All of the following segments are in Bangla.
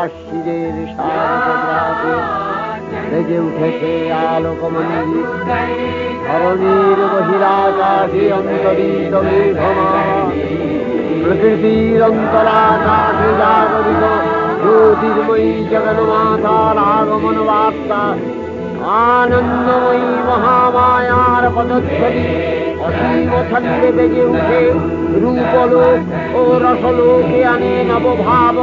আশ্বিরের সারদে রেগে উঠেছে আলোকমণি ধরণীর বহিরাকাশে অন্তরিত মেঘমা। প্রকৃতির অন্তরাকাশে জাগরিত জ্যোতির্ময়ী জগন্মাতার আগমন বার্তা। আনন্দময়ী মহামায়ার পদধ্বনি। অসীম ছন্দে বেজে উঠে রূপলোক ও রসলোকে আনে নবভাব।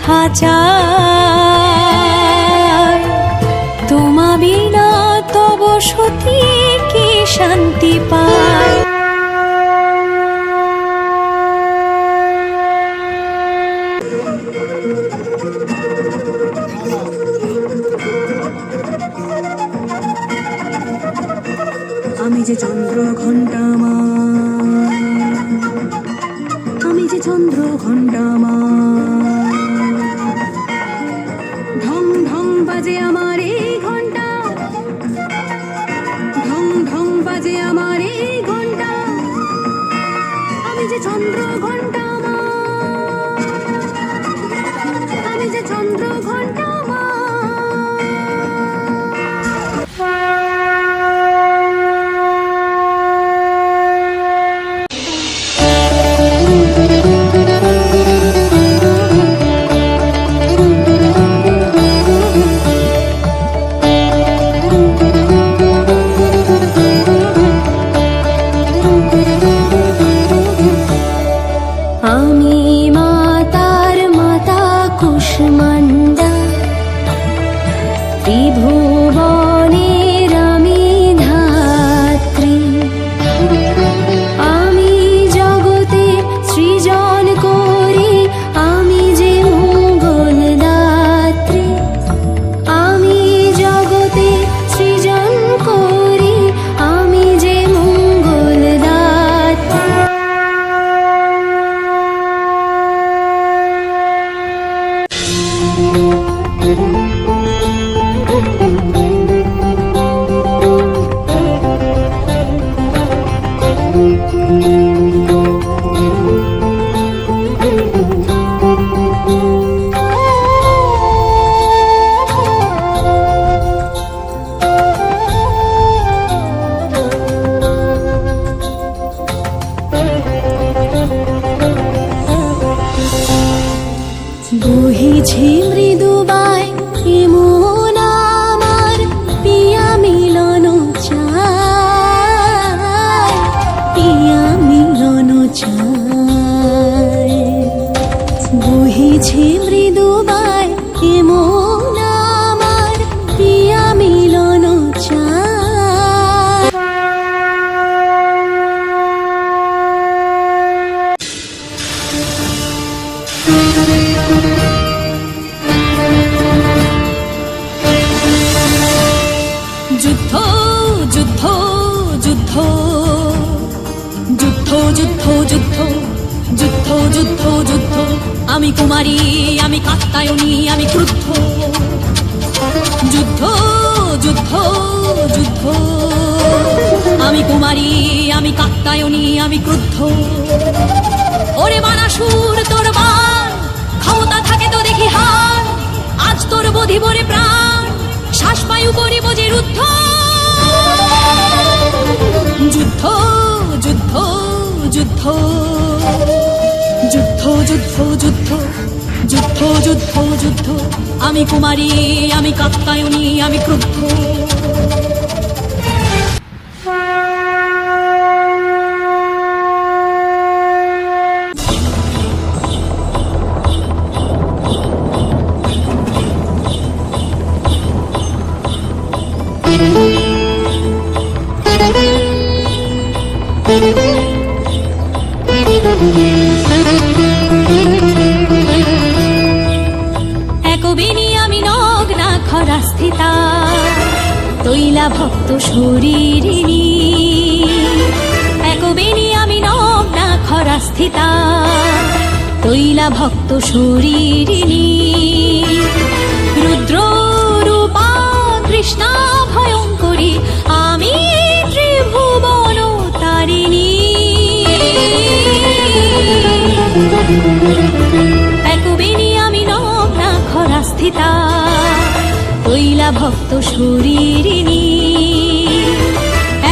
খাঁচা বহিছে মৃদু বায় এমন আমি কুমারী, আমি কাত্তায়নী, আমি ক্রুদ্ধ। যুদ্ধ যুদ্ধ যুদ্ধ। আমি কুমারী, আমি কাত্তায়নী, আমি ক্রুদ্ধ। ওরে মানাসুর তোর বার ক্ষমতা থাকে তো দেখি হার। আজ তোর বধি বরে প্রাণ শ্বাস বায়ু করিব যে রুদ্ধ। যুদ্ধ যুদ্ধ যুদ্ধ। যুদ্ধ যুদ্ধ যুদ্ধ। যুদ্ধ যুদ্ধ। আমি কুমারী আমি কাত্তায়নী আমি ক্রুদ্ধ। একবিনী আমি নগ্না খরা স্থিতা তৈলা ভক্ত শরীরিণী। একবিনী আমি নগ্না খরা স্থিতা তৈলা ভক্ত শরীরিণী। রুদ্র রূপা কৃষ্ণা ভয়ঙ্করী, আমি তৈলা ভক্ত শরীরিণী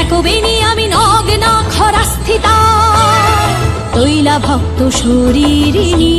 একবিনী আমি নগ্না খরাস্থিতা তৈলা ভক্ত শরীরিণী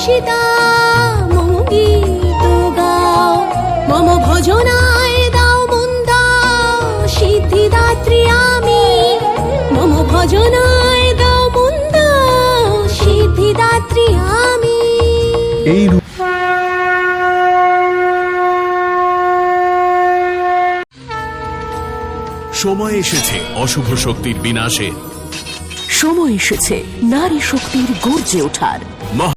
বসিতা মম গীত গাও। মম ভজনায় দাও সিদ্ধিদাত্রী আমি। মম ভজনায় দাও সিদ্ধিদাত্রী আমি। এই সময় এসেছে অশুভ শক্তির বিনাশের সময় এসেছে নারী শক্তির গর্জে ওঠার।